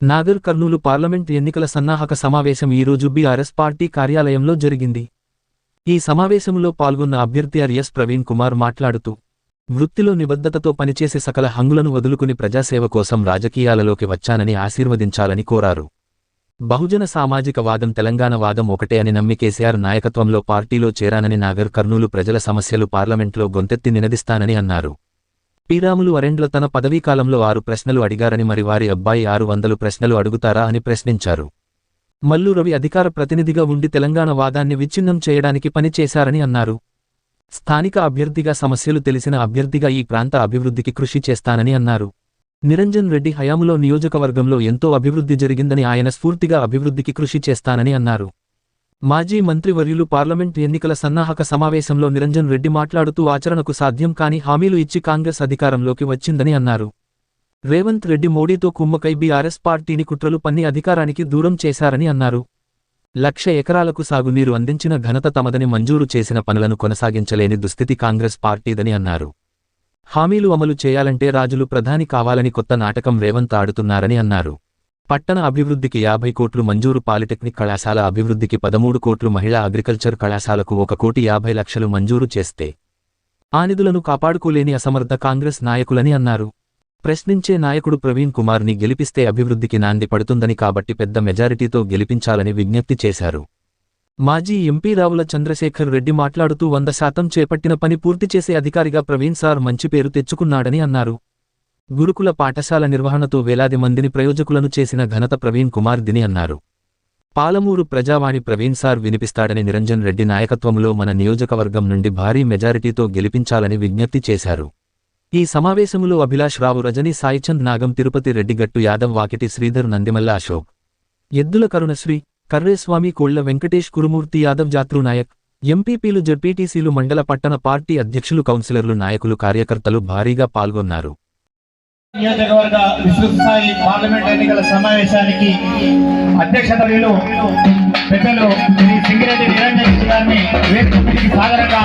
Nagar Kurnool parliament ఎన్నికల సన్నాహక సమావేశం ఈరోజు బీఆర్ఎస్ పార్టీ కార్యాలయంలో జరిగింది. ఈ సమావేశంలో పాల్గొన్న అభ్యర్థి ఆర్ఎస్ ప్రవీణ్ కుమార్ మాట్లాడుతూ వృత్తిలో నిబద్ధతతో పనిచేసే సకల హంగులను వదులుకుని ప్రజాసేవ కోసం రాజకీయాలలోకి వచ్చానని ఆశీర్వదించాలని కోరారు. బహుజన సామాజిక వాదం తెలంగాణ వాదం ఒకటే అని నమ్మి కేసీఆర్ నాయకత్వంలో పార్టీలో చేరానని నాగర్ కర్నూలు ప్రజల సమస్యలు పార్లమెంట్లో గొంతెత్తి నినదిస్తానని అన్నారు. పీరాములు వరెండ్ల తన పదవీకాలంలో ఆరు ప్రశ్నలు అడిగారని మరి వారి అబ్బాయి ఆరు వందలు ప్రశ్నలు అడుగుతారా అని ప్రశ్నించారు. మల్లు రవి అధికార ప్రతినిధిగా ఉండి తెలంగాణ వాదాన్ని విచ్ఛిన్నం చేయడానికి పనిచేశారని అన్నారు. స్థానిక అభ్యర్థిగా సమస్యలు తెలిసిన అభ్యర్థిగా ఈ ప్రాంత అభివృద్ధికి కృషి చేస్తానని అన్నారు. నిరంజన్ రెడ్డి హయాములో నియోజకవర్గంలో ఎంతో అభివృద్ధి జరిగిందని ఆయన స్ఫూర్తిగా అభివృద్ధికి కృషి చేస్తానని అన్నారు. మాజీ మంత్రివర్యులు పార్లమెంట్ ఎన్నికల సన్నాహక సమావేశంలో నిరంజన్ రెడ్డి మాట్లాడుతూ ఆచరణకు సాధ్యం కాని హామీలు ఇచ్చి కాంగ్రెస్ అధికారంలోకి వచ్చిందని అన్నారు. రేవంత్ రెడ్డి మోడీతో కుమ్మకై బీఆర్ఎస్ పార్టీని కుట్రలు పన్ని అధికారానికి దూరం చేశారని అన్నారు. లక్ష ఎకరాలకు సాగునీరు అందించిన ఘనత తమదని మంజూరు చేసిన పనులను కొనసాగించలేని దుస్థితి కాంగ్రెస్ పార్టీదని అన్నారు. హామీలు అమలు చేయాలంటే రాజులు ప్రధాని కావాలని కొత్త నాటకం రేవంత్ ఆడుతున్నారని అన్నారు. పట్టణ అభివృద్ధికి యాభై కోట్లు మంజూరు పాలిటెక్నిక్ కళాశాల అభివృద్ధికి పదమూడు కోట్లు మహిళా అగ్రికల్చర్ కళాశాలకు ఒక కోటి యాభై లక్షలు మంజూరు చేస్తే ఆ నిధులను కాపాడుకోలేని అసమర్థ కాంగ్రెస్ నాయకులని అన్నారు. ప్రశ్నించే నాయకుడు ప్రవీణ్ కుమార్ని గెలిపిస్తే అభివృద్ధికి నాంది పడుతుందని కాబట్టి పెద్ద మెజారిటీతో గెలిపించాలని విజ్ఞప్తి చేశారు. మాజీ ఎంపీ రావుల చంద్రశేఖర్ రెడ్డి మాట్లాడుతూ వంద శాతం చేపట్టిన పని పూర్తి చేసే అధికారిగా ప్రవీణ్ సార్ మంచి పేరు తెచ్చుకున్నాడని అన్నారు. గురుకుల పాఠశాల నిర్వహణతో వేలాది మందిని ప్రయోజకులను చేసిన ఘనత ప్రవీణ్ కుమార్ దిని అన్నారు. పాలమూరు ప్రజావాణి ప్రవీణ్ సార్ వినిపిస్తాడని నిరంజన్ రెడ్డి నాయకత్వంలో మన నియోజకవర్గం నుండి భారీ మెజారిటీతో గెలిపించాలని విజ్ఞప్తి చేశారు. ఈ సమావేశములో అభిలాష్ రావు రజనీ సాయిచంద్ నాగం తిరుపతి రెడ్డిగట్టు యాదవ్ వాకిటి శ్రీధర్ నందిమల్ల అశోక్ ఎద్దుల కరుణశ్రీ కర్రేస్వామి కోళ్ళ వెంకటేష్ కురుమూర్తి యాదవ్ జాత్రు నాయక్ ఎంపీపీలు జడ్పీటీసీలు మండల పట్టణ పార్టీ అధ్యక్షులు కౌన్సిలర్లు నాయకులు కార్యకర్తలు భారీగా పాల్గొన్నారు. నియోజకవర్గ విస్తృత స్థాయి పార్లమెంట్ ఎన్నికల సమావేశానికి అధ్యక్షత వీలు పెద్దలు శ్రీ సింగిరెడ్డి నిరంజన్ గారిని వేదికపైకి సాదరంగా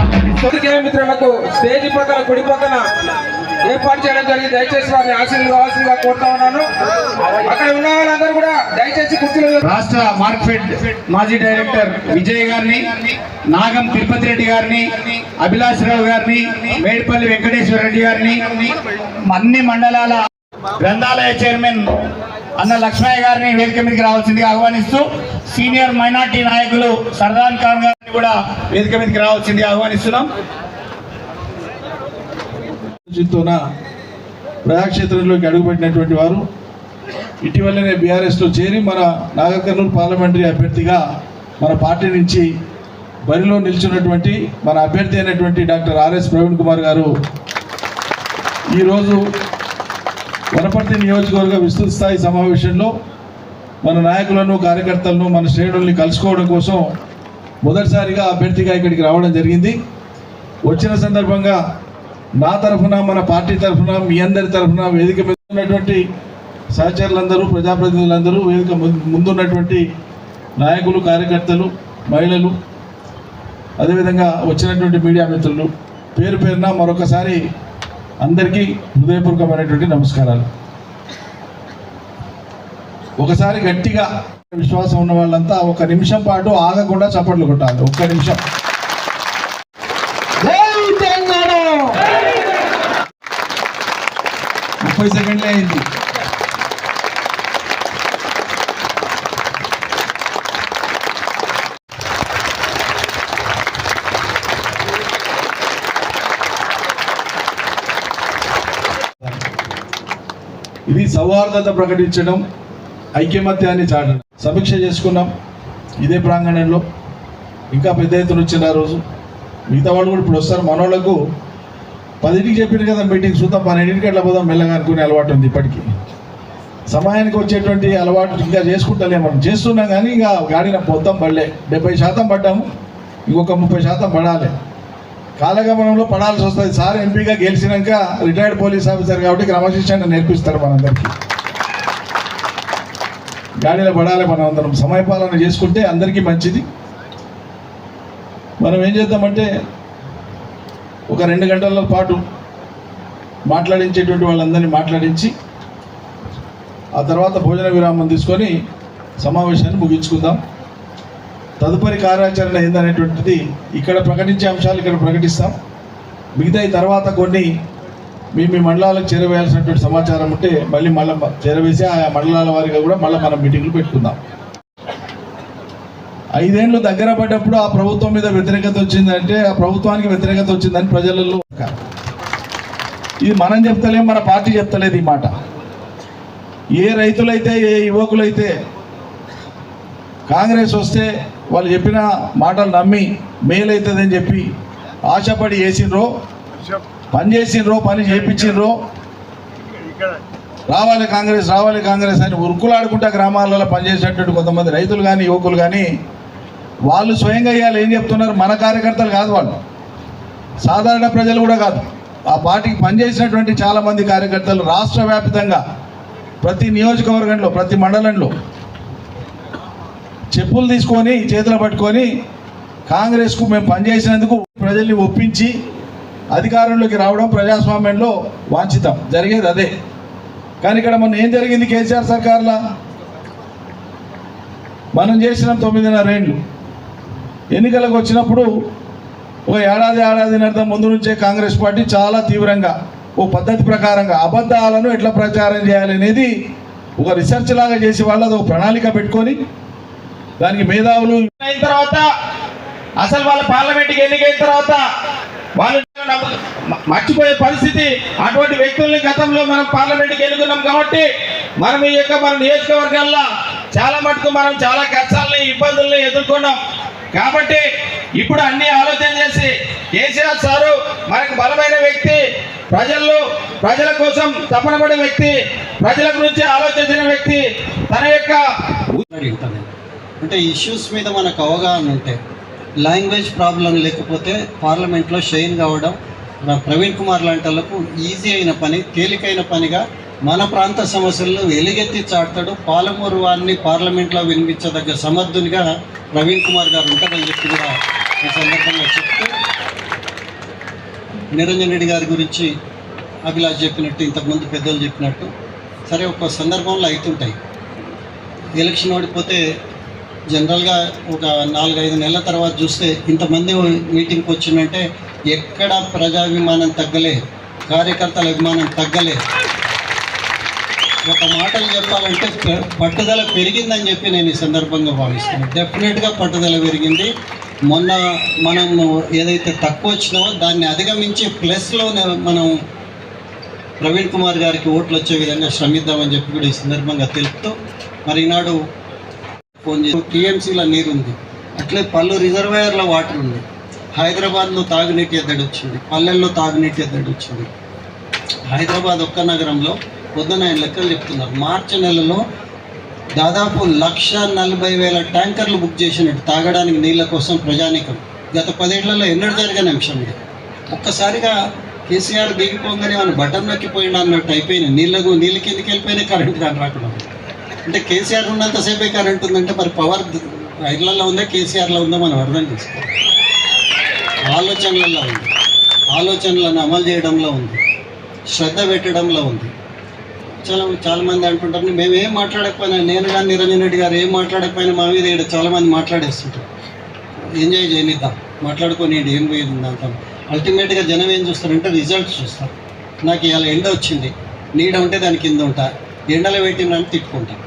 మిత్రులకు స్టేజ్ పక్కన కుడి పక్కన ఏర్పాటు చేయడం జరిగింది. దయచేసి వారిని ఆశీర్వాదాల్సిందిగా కోరుతా ఉన్నాను. అక్కడ ఉన్న వాళ్ళందరూ కూడా దయచేసి కుర్చీలో రాష్ట్ర మార్క్ఫెడ్ మాజీ డైరెక్టర్ విజయ్ గారిని నాగం తిరుపతి రెడ్డి గారిని అభిలాష్ రావు గారిని మేడిపల్లి వెంకటేశ్వర రెడ్డి గారిని అన్ని మండలాల గ్రంథాలయ చైర్మన్ అన్న లక్ష్మయ్య గారిని వేదిక మీదకి రావాల్సిందిగా ఆహ్వానిస్తూ సీనియర్ మైనార్టీ నాయకులు సర్దాన్ ఖాన్ గారిని కూడా వేదిక మీదకి రావాల్సిందిగా ఆహ్వానిస్తున్నాం. చిత్తోన ప్రజాక్షేత్రంలోకి అడుగుపెట్టినటువంటి వారు ఇటీవలనే బీఆర్ఎస్లో చేరి మన నాగకర్నూలు పార్లమెంటరీ అభ్యర్థిగా మన పార్టీ నుంచి బరిలో నిల్చున్నటువంటి మన అభ్యర్థి అయినటువంటి డాక్టర్ ఆర్ఎస్ ప్రవీణ్ కుమార్ గారు ఈరోజు వనపర్తి నియోజకవర్గ విస్తృత స్థాయి సమావేశంలో మన నాయకులను కార్యకర్తలను మన శ్రేణుల్ని కలుసుకోవడం కోసం మొదటిసారిగా అభ్యర్థిగా ఇక్కడికి రావడం జరిగింది. వచ్చిన సందర్భంగా నా తరఫున మన పార్టీ తరఫున మీ అందరి తరఫున వేదిక మీద ఉన్నటువంటి సహచరులందరూ ప్రజాప్రతినిధులందరూ వేదిక ముందు- ముందున్నటువంటి నాయకులు కార్యకర్తలు మహిళలు అదేవిధంగా వచ్చినటువంటి మీడియా మిత్రులు పేరు పేరున మరొకసారి అందరికీ హృదయపూర్వకమైనటువంటి నమస్కారాలు. ఒకసారి గట్టిగా విశ్వాసం ఉన్న వాళ్ళంతా ఒక నిమిషం పాటు ఆగకుండా చప్పట్లు కొట్టాలి. ఒక్క నిమిషం. ముప్పై సెకండ్లే అయింది. ఇది సౌహార్దత ప్రకటించడం ఐక్యమత్యాన్ని చాటడం. సమీక్ష చేసుకున్నాం. ఇదే ప్రాంగణంలో. ఇంకా పెద్ద ఎత్తున వచ్చింది ఆ రోజు. మిగతా వాళ్ళు కూడా ఇప్పుడు వస్తారు. మనోళ్ళకు పదింటికి చెప్పిన కదా మీటింగ్ చూద్దాం పన్నెండింటికి అట్లా పోదాం మెల్లగా అనుకునే అలవాటు ఉంది ఇప్పటికీ. సమయానికి వచ్చేటువంటి అలవాటు ఇంకా చేసుకుంటలే మనం. చేస్తున్నాం కానీ ఇంకా గాడిన మొత్తం పడలే. డెబ్బై శాతం పడ్డాము ఇంకొక ముప్పై శాతం పడాలి. కాలగమనంలో పడాల్సి వస్తుంది. సార్ ఎంపీగా గెలిచినాక రిటైర్డ్ పోలీస్ ఆఫీసర్ కాబట్టి క్రమశిక్షణ నేర్పిస్తారు మనందరికీ. గాడిలో పడాలి మనం అందరం సమయపాలన చేసుకుంటే అందరికీ మంచిది. మనం ఏం చేద్దామంటే ఒక రెండు గంటల పాటు మాట్లాడించేటువంటి వాళ్ళందరినీ మాట్లాడించి ఆ తర్వాత భోజన విరామం తీసుకొని సమావేశాన్ని ముగించుకుందాం. తదుపరి కార్యాచరణ ఏందనేటువంటిది ఇక్కడ ప్రకటించే అంశాలు ఇక్కడ ప్రకటిస్తాం. మిగతా తర్వాత కొన్ని మీ మీ మండలాలకు చేరవేయాల్సినటువంటి సమాచారం ఉంటే మళ్ళీ మళ్ళీ చేరవేసి ఆ మండలాల వారిగా కూడా మళ్ళీ మనం మీటింగ్లు పెట్టుకుందాం. ఐదేళ్ళు దగ్గర పడ్డప్పుడు ఆ ప్రభుత్వం మీద వ్యతిరేకత వచ్చిందంటే ఆ ప్రభుత్వానికి వ్యతిరేకత వచ్చిందని ప్రజలలో ఒక ఇది మనం చెప్తలేం మన పార్టీ చెప్తలేదు ఈ మాట. ఏ రైతులైతే ఏ యువకులైతే కాంగ్రెస్ వస్తే వాళ్ళు చెప్పిన మాటలు నమ్మి మేలవుతుందని చెప్పి ఆశపడి వేసిండ్రో పని చేసిండ్రో పని చేయించినరో రావాలి కాంగ్రెస్ రావాలి కాంగ్రెస్ అని ఉరుకులాడుకుంటా గ్రామాలలో పనిచేసేటటువంటి కొంతమంది రైతులు కానీ యువకులు కానీ వాళ్ళు స్వయంగా ఇవాళ ఏం చెప్తున్నారు? మన కార్యకర్తలు కాదు వాళ్ళు. సాధారణ ప్రజలు కూడా కాదు. ఆ పార్టీకి పనిచేసినటువంటి చాలామంది కార్యకర్తలు రాష్ట్ర వ్యాప్తంగా ప్రతి నియోజకవర్గంలో ప్రతి మండలంలో చెప్పులు తీసుకొని చేతులు పట్టుకొని కాంగ్రెస్కు మేము పనిచేసినందుకు ప్రజల్ని ఒప్పించి అధికారంలోకి రావడం ప్రజాస్వామ్యంలో వాంఛితం. జరిగేది అదే. కానీ ఇక్కడ మొన్న ఏం జరిగింది కేసీఆర్ సర్కార్లా? మనం చేసిన తొమ్మిదిన్నర ఏళ్ళు ఎన్నికలకు వచ్చినప్పుడు ఒక ఏడాది ఏడాదిన్నర ముందు నుంచే కాంగ్రెస్ పార్టీ చాలా తీవ్రంగా ఓ పద్ధతి ప్రకారంగా అబద్ధాలను ఎట్లా ప్రచారం చేయాలనేది ఒక రీసెర్చ్ లాగా చేసి వాళ్ళది ఒక ప్రణాళిక పెట్టుకొని దానికి మేధావులు అయిన తర్వాత అసలు వాళ్ళ పార్లమెంట్కి ఎన్నికైన తర్వాత వాళ్ళు మర్చిపోయే పరిస్థితి. అటువంటి వ్యక్తుల్ని గతంలో మనం పార్లమెంట్కి ఎన్నుకున్నాం కాబట్టి మనం ఈ యొక్క మన నియోజకవర్గాల్లో చాలా మటుకు మనం చాలా కష్టాలని ఇబ్బందుల్ని ఎదుర్కొన్నాం. కాబట్టి ఇప్పుడు అన్ని ఆలోచన చేసి కేసీఆర్ సారు మనకు బలమైన వ్యక్తి ప్రజల్లో ప్రజల కోసం తపన పడే వ్యక్తి ప్రజల గురించి ఆలోచించిన వ్యక్తి తన యొక్క ఉంటుంది అంటే ఇష్యూస్ మీద మనకు అవగాహన ఉంటే లాంగ్వేజ్ ప్రాబ్లం లేకపోతే పార్లమెంట్లో షైన్ కావడం ప్రవీణ్ కుమార్ లాంటి వాళ్ళకు ఈజీ అయిన పని తేలికైన పనిగా మన ప్రాంత సమస్యలను ఎలుగెత్తి చాటుతాడు. పాలమూరు వారిని పార్లమెంట్లో వినిపించదగ్గ సమర్థునిగా ప్రవీణ్ కుమార్ గారు ఉంటారని చెప్పి కూడా ఈ సందర్భంగా చెప్తూ నిరంజన్ రెడ్డి గారి గురించి అభిలాష్ చెప్పినట్టు ఇంతకుముందు పెద్దలు చెప్పినట్టు సరే ఒక సందర్భంలో అవుతుంటాయి ఎలక్షన్ ఓడిపోతే జనరల్గా ఒక నాలుగైదు నెలల తర్వాత చూస్తే ఇంతమంది మీటింగ్కి వచ్చిందంటే ఎక్కడ ప్రజాభిమానం తగ్గలే కార్యకర్తల అభిమానం తగ్గలే. ఒక మాటలు చెప్పాలంటే పట్టుదల పెరిగిందని చెప్పి నేను ఈ సందర్భంగా భావిస్తున్నాను. డెఫినెట్గా పట్టుదల పెరిగింది. మొన్న మనం ఏదైతే తక్కువ వచ్చినామో దాన్ని అధిగమించి ప్లస్లో మనం ప్రవీణ్ కుమార్ గారికి ఓట్లు వచ్చే విధంగా శ్రమిద్దామని చెప్పి కూడా ఈ సందర్భంగా తెలుపుతూ మరి ఈనాడు ఫోన్ చేసి టీఎంసీలో నీరు ఉంది. అట్లే పలు రిజర్వాయర్లో వాటర్ ఉంది. హైదరాబాద్లో తాగునీటి ఎద్దడి వచ్చింది. పల్లెల్లో తాగునీటి ఎద్దడి వచ్చింది. హైదరాబాద్ ఒక్క నగరంలో పొద్దున ఆయన లెక్కలు చెప్తున్నారు మార్చి నెలలో దాదాపు లక్ష నలభై వేల ట్యాంకర్లు బుక్ చేసినట్టు తాగడానికి నీళ్ళ కోసం ప్రజానీకం. గత పదేళ్ళలో ఎన్నడూ జరగని అంశం ఇది. ఒక్కసారిగా కేసీఆర్ దిగిపోగానే మన బటన్ నొక్కిపోయిండు అన్నట్టు అయిపోయినాయి. నీళ్ళకు నీళ్ళ కిందకి వెళ్ళిపోయినా కరెంట్ కానీ రాకుండా. అంటే కేసీఆర్ ఉన్నంతసేపే కరెంట్ ఉందంటే మరి పవర్ ఇళ్ళలో ఉందా కేసీఆర్లో ఉందా మనం అర్థం చేసుకోవాలి. ఆలోచనలలో ఉంది. ఆలోచనలను అమలు చేయడంలో ఉంది. శ్రద్ధ పెట్టడంలో ఉంది. చాలా చాలామంది అంటుంటారు. మేము ఏం మాట్లాడకపోయినా నేను కానీ నిరంజన్ రెడ్డి గారు ఏం మాట్లాడకపోయినా మా మీద ఇక్కడ చాలామంది మాట్లాడేస్తుంటారు. ఎంజాయ్ చేయనిద్దాం. మాట్లాడుకొని ఏం పోయింది దాంతో అల్టిమేట్గా జనం ఏం చూస్తారంటే రిజల్ట్స్ చూస్తారు. నాకు ఇవాళ ఎండ వచ్చింది. నీడ ఉంటే దాని కింద ఉంటా. ఎండలో పెట్టిందని తిట్టుకుంటాం.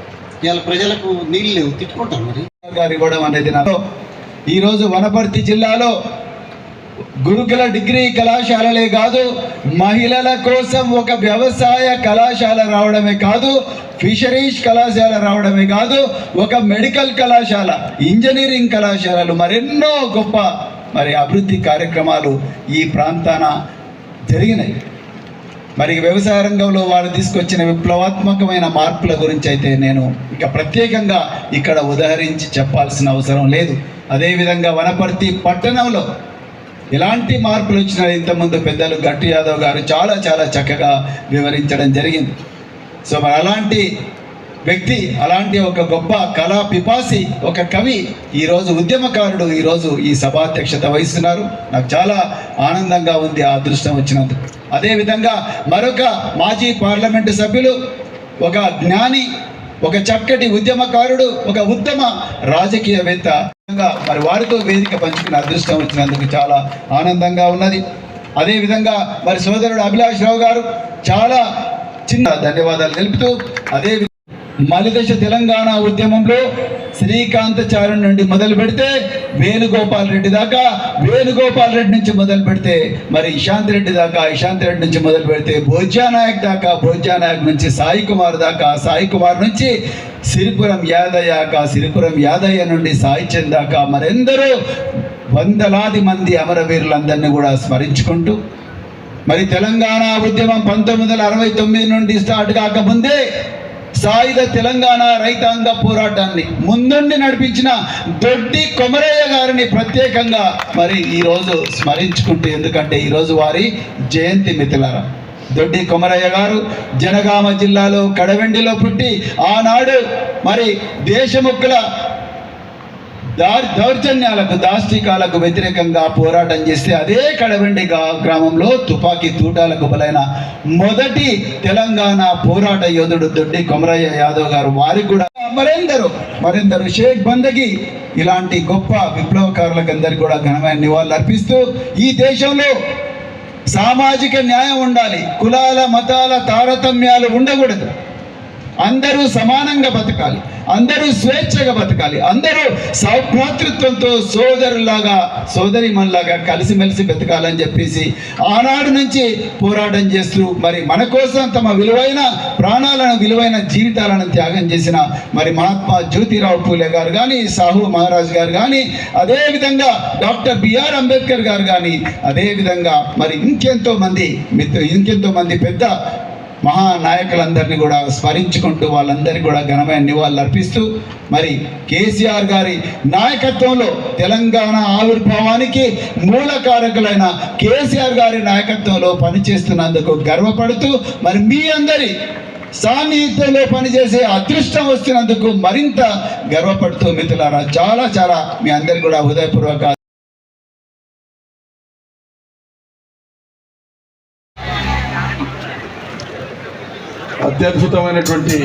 ఇవాళ ప్రజలకు నీళ్ళు లేవు. తిట్టుకుంటాం మరి. గారు ఇవ్వడం అనేది నాకు ఈరోజు వనపర్తి జిల్లాలో గురుకుల డిగ్రీ కళాశాలలే కాదు మహిళల కోసం ఒక వ్యవసాయ కళాశాల రావడమే కాదు ఫిషరీస్ కళాశాల రావడమే కాదు ఒక మెడికల్ కళాశాల ఇంజనీరింగ్ కళాశాలలు మరెన్నో గొప్ప మరి అభివృద్ధి కార్యక్రమాలు ఈ ప్రాంతాన జరిగినాయి. మరి వ్యవసాయ రంగంలో వారు తీసుకొచ్చిన విప్లవాత్మకమైన మార్పుల గురించి అయితే నేను ఇక ప్రత్యేకంగా ఇక్కడ ఉదహరించి చెప్పాల్సిన అవసరం లేదు. అదేవిధంగా వనపర్తి పట్టణంలో ఎలాంటి మార్పులు వచ్చినా ఇంతకుముందు పెద్దలు గట్టు యాదవ్ గారు చాలా చాలా చక్కగా వివరించడం జరిగింది. సో మరి అలాంటి వ్యక్తి అలాంటి ఒక గొప్ప కళా పిపాసి ఒక కవి ఈరోజు ఉద్యమకారుడు ఈరోజు ఈ సభాధ్యక్షత వహిస్తున్నారు. నాకు చాలా ఆనందంగా ఉంది ఆ అదృష్టం వచ్చినందుకు. అదేవిధంగా మరొక మాజీ పార్లమెంటు సభ్యులు ఒక జ్ఞాని ఒక చక్కటి ఉద్యమకారుడు ఒక ఉత్తమ రాజకీయవేత్త మరి వారితో వేదిక పంచుకున్న అదృష్టం వచ్చినందుకు చాలా ఆనందంగా ఉన్నది. అదేవిధంగా మరి సోదరుడు అభిలాష్ రావు గారు చాలా చిన్న ధన్యవాదాలు తెలుపుతూ అదే మలిదశ తెలంగాణ ఉద్యమంలో శ్రీకాంతచారం నుండి మొదలు పెడితే వేణుగోపాల్ రెడ్డి దాకా వేణుగోపాల్ రెడ్డి నుంచి మొదలు పెడితే మరి ఇశాంత్ రెడ్డి దాకా ఇశాంత్ రెడ్డి నుంచి మొదలు పెడితే భోజ్యానాయక్ దాకా భోజ్యానాయక్ నుంచి సాయి కుమార్ దాకా సాయి కుమార్ నుంచి సిరిపురం యాదయ్యాక సిరిపురం యాదయ్య నుండి సాయిచంద్ దాకా మరెందరో వందలాది మంది అమరవీరులందరినీ కూడా స్మరించుకుంటూ మరి తెలంగాణ ఉద్యమం పంతొమ్మిది వందల అరవై తొమ్మిది నుండి స్టార్ట్ కాకముందే సాయుధ తెలంగాణ రైతాంగ పోరాటాన్ని ముందుండి నడిపించిన దొడ్డి కొమరయ్య గారిని ప్రత్యేకంగా మరి ఈరోజు స్మరించుకుంటూ ఎందుకంటే ఈరోజు వారి జయంతి మిత్రులారా దొడ్డి కొమరయ్య గారు జనగామ జిల్లాలో కడవెండిలో పుట్టి ఆనాడు మరి దేశముక్కుల దార్ దౌర్జన్యాలకు దాష్టికాలకు వ్యతిరేకంగా పోరాటం చేస్తే అదే కడవెండి గ్రామంలో తుపాకీ తూటాలకు బలైన మొదటి తెలంగాణ పోరాట యోధుడు దొడ్డి కొమరయ్య యాదవ్ గారు వారికి కూడా మరెందరూ మరెందరూ షేక్ బందగి ఇలాంటి గొప్ప విప్లవకారులకు అందరికీ కూడా ఘనమైన నివాళులు అర్పిస్తూ ఈ దేశంలో సామాజిక న్యాయం ఉండాలి కులాల మతాల తారతమ్యాలు ఉండకూడదు. అందరూ సమానంగా బతకాలి. అందరూ స్వేచ్ఛగా బతకాలి. అందరూ సౌభ్రాతృత్వంతో సోదరులాగా సోదరిమల్లాగా కలిసిమెలిసి బతకాలని చెప్పేసి ఆనాడు నుంచి పోరాటం చేస్తూ మరి మన కోసం తమ విలువైన ప్రాణాలను విలువైన జీవితాలను త్యాగం చేసిన మరి మహాత్మా జ్యోతిరావు పూలే గారు కానీ సాహు మహారాజ్ గారు కానీ అదేవిధంగా డాక్టర్ బిఆర్ అంబేద్కర్ గారు కానీ అదేవిధంగా మరి ఇంకెంతో మంది మిత్రు ఇంకెంతో మంది పెద్ద మహానాయకులందరినీ కూడా స్మరించుకుంటూ వాళ్ళందరికీ కూడా ఘనమైన నివాళులు అర్పిస్తూ మరి కేసీఆర్ గారి నాయకత్వంలో తెలంగాణ ఆవిర్భావానికి మూలకారకులైన కేసీఆర్ గారి నాయకత్వంలో పనిచేస్తున్నందుకు గర్వపడుతూ మరి మీ అందరి సాన్నిహిత్యంలో పనిచేసే అదృష్టం వస్తున్నందుకు మరింత గర్వపడుతూ మిత్రులారా చాలా చాలా మీ అందరికి కూడా హృదయపూర్వక అత్యద్భుతమైనటువంటి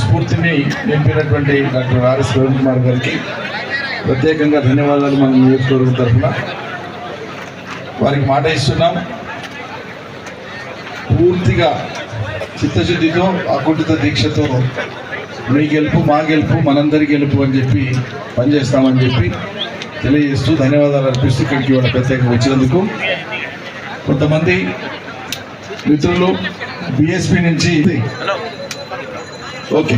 స్ఫూర్తిని నింపినటువంటి డాక్టర్ ఆర్ఎస్ ప్రవీణ్ కుమార్ గారికి ప్రత్యేకంగా ధన్యవాదాలు మన నియోజకవర్గం తరఫున. వారికి మాట ఇస్తున్నాం. పూర్తిగా చిత్తశుద్ధితో అకుంఠిత దీక్షతో మీ గెలుపు మా గెలుపు మనందరి గెలుపు అని చెప్పి పనిచేస్తామని చెప్పి తెలియజేస్తూ ధన్యవాదాలు అర్పిస్తూ ఇక్కడికి వాళ్ళ ప్రత్యేకంగా వచ్చినందుకు. కొంతమంది మిత్రులు బిఎస్పి నుంచి ఓకే.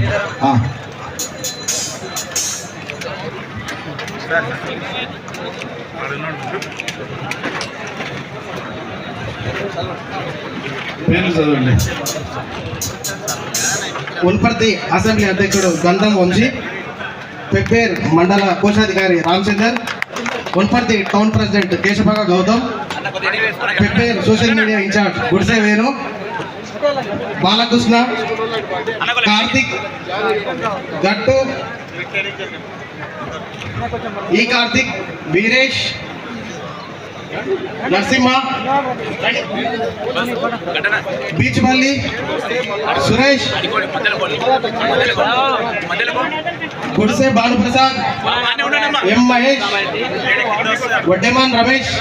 పేర్లు చదవండి. ఉన్పర్తి అసెంబ్లీ అధ్యక్షుడు గంధం వంశీ పెప్పేర్ మండల కోశాధికారి Ramachandar Unparthi town president కేశభాగ Gautam పెప్పేర్ social media in charge Gudise Venu Balakrishna Karthik Gattu ఈ కార్తిక్ వీరేష్ నరసింహ బీచ్ మల్లి సురేష్ గుడిసే భానుప్రసాద్ ఎం మహేష్ వడ్డెమాన్ రమేష్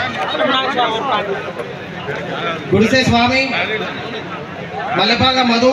గుడిసే స్వామి మల్లెపాక మధు.